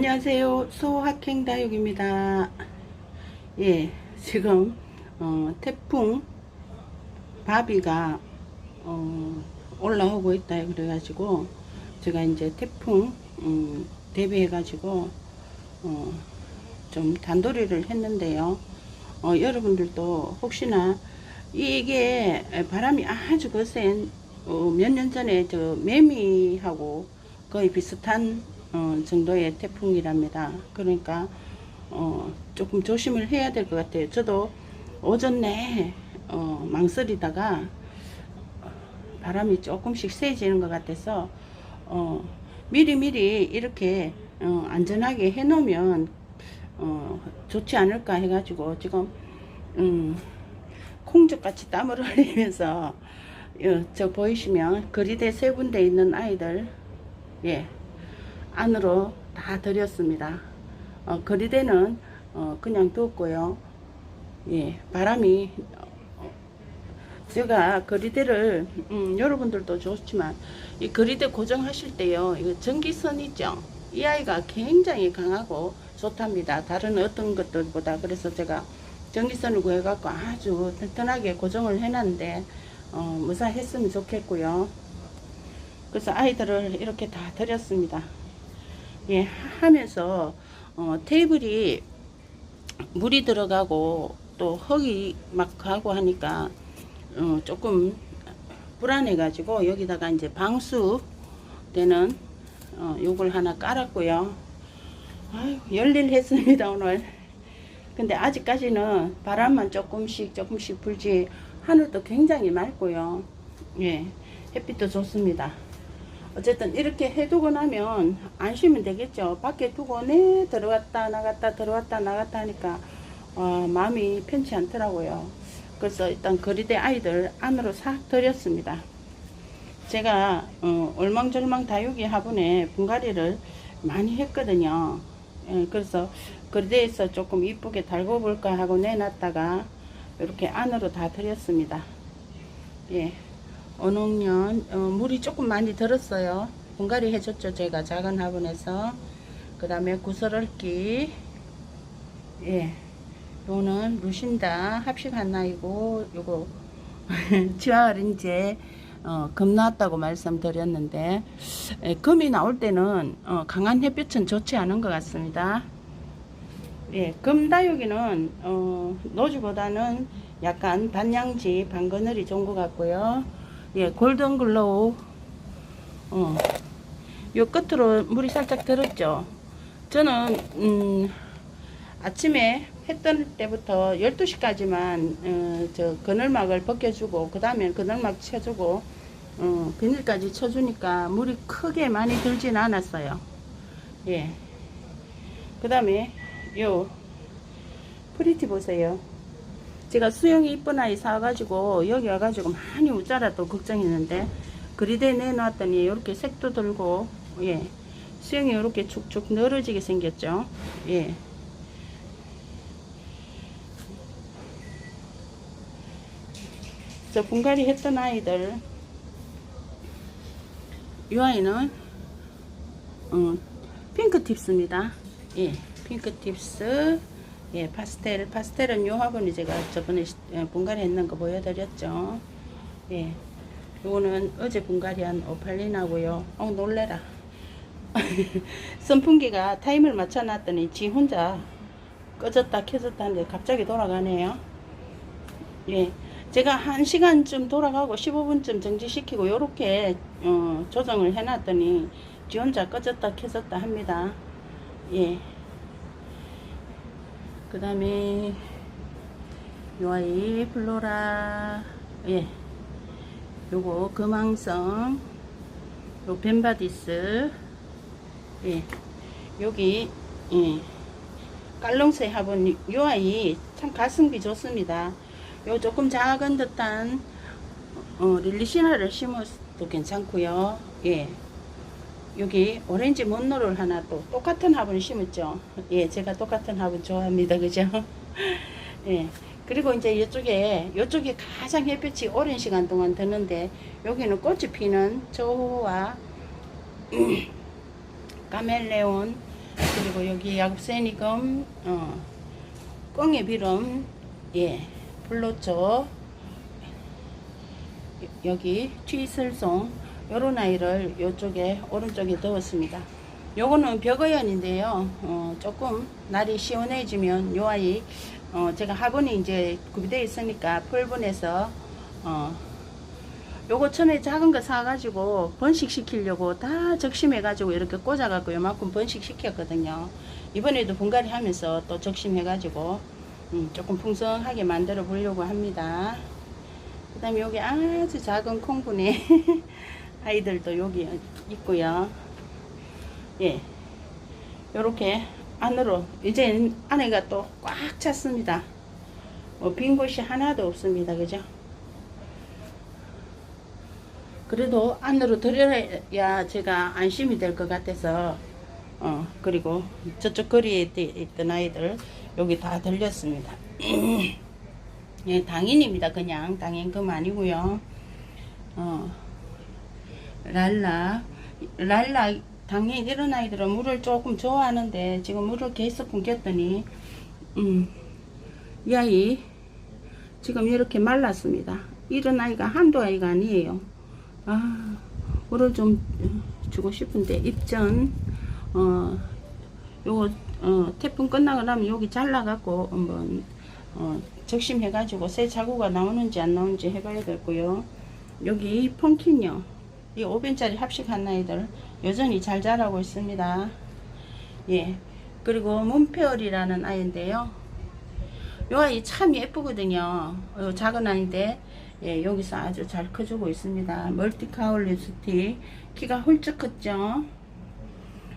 안녕하세요. 소학행다육입니다. 예, 지금 어, 태풍 바비가 어, 올라오고 있다 그래가지고 제가 이제 태풍 음, 대비해 가지고 어, 좀 단도리를 했는데요. 어, 여러분들도 혹시나 이게 바람이 아주 거센 어, 몇 년 전에 저 매미하고 거의 비슷한 어, 정도의 태풍이랍니다. 그러니까 어, 조금 조심을 해야 될 것 같아요. 저도 오전 내에 어, 망설이다가 바람이 조금씩 세지는 것 같아서 어, 미리미리 이렇게 어, 안전하게 해놓으면 어, 좋지 않을까 해가지고 지금 음, 콩죽같이 땀을 흘리면서 어, 저 보이시면 거리대 세 군데 있는 아이들 예 안으로 다 들였습니다. 어, 거리대는 어, 그냥 두었고요. 예 바람이 어, 제가 거리대를 음, 여러분들도 좋지만 이 거리대 고정하실 때요 이거 전기선 있죠 이 아이가 굉장히 강하고 좋답니다 다른 어떤 것들보다 그래서 제가 전기선을 구해갖고 아주 튼튼하게 고정을 해놨는데 어, 무사했으면 좋겠고요 그래서 아이들을 이렇게 다 드렸습니다 예 하면서 어, 테이블이 물이 들어가고 또 흙이 막 가고 하니까 어, 조금 불안해 가지고 여기다가 이제 방수 되는 어, 요걸 하나 깔았고요. 아유, 열일했습니다 오늘. 근데 아직까지는 바람만 조금씩 조금씩 불지 하늘도 굉장히 맑고요. 예, 햇빛도 좋습니다. 어쨌든 이렇게 해두고 나면 안 쉬면 되겠죠. 밖에 두고 네 들어갔다 나갔다 들어왔다 나갔다 하니까 어, 마음이 편치 않더라고요. 그래서 일단 거리대 아이들 안으로 싹 들였습니다. 제가 어, 얼망절망 다육이 화분에 분갈이를 많이 했거든요. 예, 그래서 거리대에서 조금 이쁘게 달고 볼까 하고 내놨다가 이렇게 안으로 다 들였습니다. 예, 어농년 어, 물이 조금 많이 들었어요. 분갈이 해줬죠 제가 작은 화분에서. 그 다음에 구설얼기 예. 요는 루신다 합식 하나이고 요거 치아 어린제 어, 금 나왔다고 말씀드렸는데 에, 금이 나올 때는 어, 강한 햇빛은 좋지 않은 것 같습니다. 예, 금다육이는 어, 노즈보다는 약간 반양지 반그늘이 좋은 것 같고요. 예, 골든 글로우 어, 요 끝으로 물이 살짝 들었죠. 저는 음, 아침에 해뜰 때부터 12시까지만 어, 저 그늘막을 벗겨주고 그 다음에 그늘막 쳐주고 어, 비닐까지 쳐주니까 물이 크게 많이 들진 않았어요. 예. 그 다음에 요 프리티 보세요. 제가 수영이 이쁜 아이 사가지고 여기 와가지고 많이 웃자라 또 걱정했는데 그리대 내놨더니 이렇게 색도 들고 예 수영이 이렇게 축축 늘어지게 생겼죠. 예. 저 분갈이 했던 아이들 이 아이는 어, 핑크 팁스입니다. 예, 핑크 팁스 예, 파스텔 파스텔은 요 화분이 제가 저번에 시- 예, 분갈이 했는 거 보여드렸죠. 예, 요거는 어제 분갈이한 오팔린하고요. 어 놀래라. 선풍기가 타임을 맞춰놨더니 지 혼자 꺼졌다 켜졌다 하는데 갑자기 돌아가네요. 예. 제가 한 시간쯤 돌아가고 15분쯤 정지시키고 요렇게 어, 조정을 해놨더니 지 혼자 꺼졌다 켜졌다 합니다. 예. 그 다음에 요 아이 플로라 예. 요거 금왕성 요 벤바디스 예. 여기 예. 깔롱새 화분 요 아이 참 가성비 좋습니다. 요 조금 작은 듯한 어, 릴리시나를 심어도 괜찮고요. 예. 여기 오렌지 mon노를 하나 또 똑같은 화분 심었죠. 예, 제가 똑같은 화분 좋아합니다. 그죠? 예. 그리고 이제 이쪽에, 이쪽에 가장 햇빛이 오랜 시간 동안 드는데, 여기는 꽃이 피는 저와 카멜레온, 그리고 여기 야곱새니금, 어, 꽁의 비름, 예, 불로초, 여기 취슬송 요런 아이를 요쪽에 오른쪽에 넣었습니다. 요거는 벽어연인데요. 어, 조금 날이 시원해지면 요 아이 어, 제가 화분이 이제 구비되어 있으니까 풀분해서 어, 요거 처음에 작은 거 사가지고 번식시키려고 다 적심해가지고 이렇게 꽂아갖고 요만큼 번식시켰거든요. 이번에도 분갈이 하면서 또 적심해가지고 음, 조금 풍성하게 만들어 보려고 합니다. 그 다음에 여기 아주 작은 콩분에 아이들도 여기 있고요. 예. 요렇게 안으로, 이제 안에가 또 꽉 찼습니다. 뭐 빈 곳이 하나도 없습니다. 그죠? 그래도 안으로 들여야 제가 안심이 될 것 같아서, 어, 그리고 저쪽 거리에 있던 아이들 여기 다 들렸습니다. 예, 당인입니다. 그냥 당인 금 아니고요. 어, 랄라, 랄라 당연 이런 아이들은 물을 조금 좋아하는데 지금 물을 계속 굶겼더니 음, 이 아이 지금 이렇게 말랐습니다. 이런 아이가 한두 아이가 아니에요. 아, 물을 좀 주고 싶은데 입전 어 요거 어 태풍 끝나고 나면 여기 잘라갖고 한번 어 적심해가지고 새 자구가 나오는지 안 나오는지 해봐야겠고요. 여기 펑킨요. 이 5변짜리 합식한 아이들 여전히 잘 자라고 있습니다. 예. 그리고 문페얼이라는 아이인데요. 요 아이 참 예쁘거든요. 요 작은 아이인데 예, 여기서 아주 잘 커주고 있습니다. 멀티카울 립스틱 키가 훌쩍 컸죠.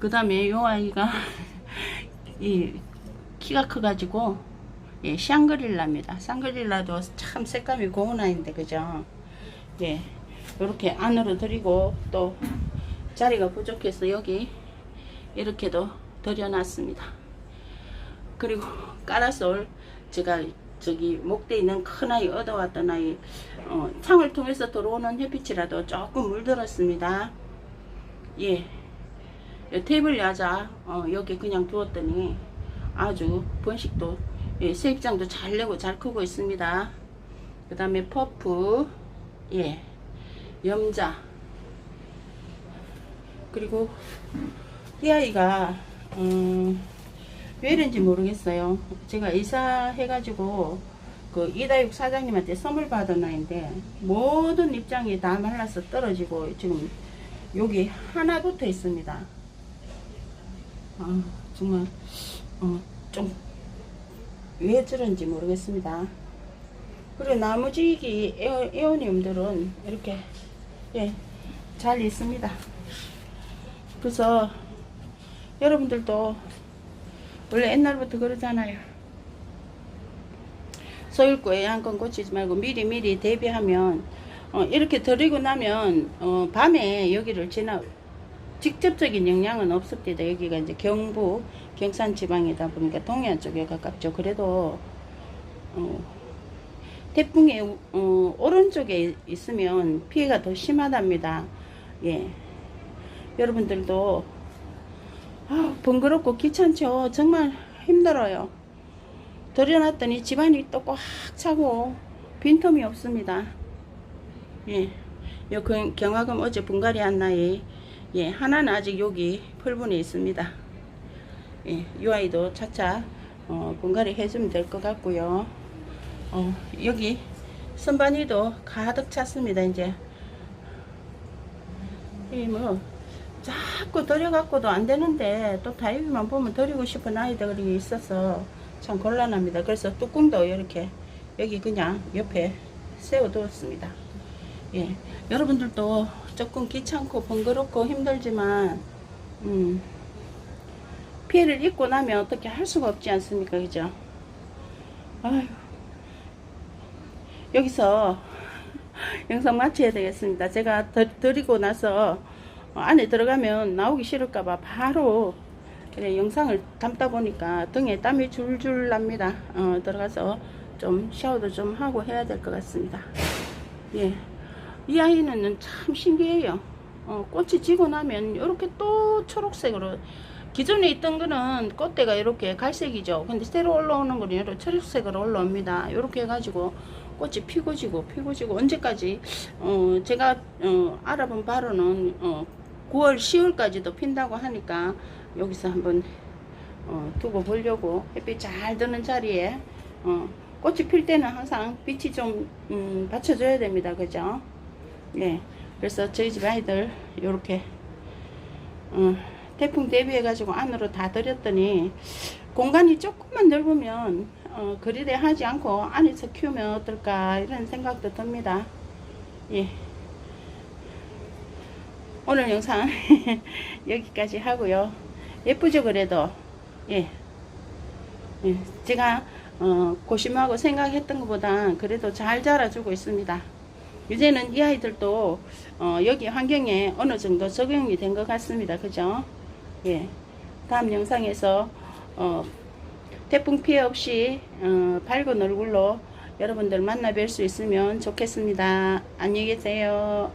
그 다음에 요 아이가 이 키가 커가지고 예, 샹그릴라입니다. 샹그릴라도 참 색감이 고운 아이인데 그죠? 예, 이렇게 안으로 들이고 또 자리가 부족해서 여기 이렇게도 들여놨습니다. 그리고 까라솔 제가 저기 목대 있는 큰 아이 얻어왔던 아이 어, 창을 통해서 들어오는 햇빛이라도 조금 물들었습니다. 예, 이 테이블 야자 어, 여기 그냥 두었더니 아주 번식도 예, 세입장도 잘 내고 잘 크고 있습니다. 그 다음에 퍼프 예, 염자 그리고 이 아이가 음, 왜 이런지 모르겠어요. 제가 이사해 가지고 그 이다육 사장님한테 선물 받은 아이인데 모든 입장이 다 말라서 떨어지고 지금 여기 하나 붙어 있습니다. 아, 정말 어, 좀왜 저런지 모르겠습니다. 그리고 에어, 에어늄들은 이렇게 예, 잘 있습니다. 그래서 여러분들도 원래 옛날부터 그러잖아요. 소일구에 한건 고치지 말고 미리 미리 대비하면 어, 이렇게 들이고 나면 어, 밤에 여기를 지나 직접적인 영향은 없습니다. 여기가 이제 경부 경산 지방이다 보니까 동해안 쪽에 가깝죠. 그래도 어, 태풍의 어, 오른쪽에 있으면 피해가 더 심하답니다. 예. 여러분들도 아, 번거롭고 귀찮죠. 정말 힘들어요. 들여놨더니 집안이 또 꽉 차고 빈틈이 없습니다. 예. 요 경- 경화금 어제 분갈이 한 나이 예, 하나는 아직 여기 풀분에 있습니다. 예, 이 아이도 차차 어, 분갈이 해주면 될 것 같고요. 어, 여기 선반이도 가득 찼습니다. 이제 이뭐 자꾸 들여갖고도 안 되는데 또 다육이만 보면 드리고 싶은 아이들이 있어서 참 곤란합니다. 그래서 뚜껑도 이렇게 여기 그냥 옆에 세워두었습니다. 예, 여러분들도 조금 귀찮고 번거롭고 힘들지만 음, 피해를 입고 나면 어떻게 할 수가 없지 않습니까, 그죠? 아휴, 여기서 영상 마쳐야 되겠습니다. 제가 드, 드리고 나서 어, 안에 들어가면 나오기 싫을까봐 바로 그래, 영상을 담다 보니까 등에 땀이 줄줄 납니다. 어, 들어가서 좀 샤워도 좀 하고 해야 될 것 같습니다. 예. 이 아이는 참 신기해요. 어, 꽃이 지고 나면 이렇게 또 초록색으로 기존에 있던 거는 꽃대가 이렇게 갈색이죠. 근데 새로 올라오는 거는 이렇게 초록색으로 올라옵니다. 이렇게 해가지고 꽃이 피고 지고 피고 지고 언제까지 어 제가 어 알아본 바로는 어 9월 10월까지도 핀다고 하니까 여기서 한번 어 두고 보려고 햇빛 잘 드는 자리에 어 꽃이 필 때는 항상 빛이 좀 음, 받쳐줘야 됩니다. 그죠? 예. 그래서 저희 집 아이들 요렇게 어, 태풍 대비해 가지고 안으로 다 들였더니 공간이 조금만 넓으면 어, 거리대 하지 않고 안에서 키우면 어떨까 이런 생각도 듭니다. 예. 오늘 영상 여기까지 하고요. 예쁘죠 그래도 예. 예. 제가 어, 고심하고 생각했던 것보다 그래도 잘 자라주고 있습니다. 이제는 이 아이들도 어, 여기 환경에 어느 정도 적용이 된 것 같습니다. 그죠? 예. 다음 영상에서 어, 태풍 피해 없이 어, 밝은 얼굴로 여러분들 만나 뵐 수 있으면 좋겠습니다. 안녕히 계세요.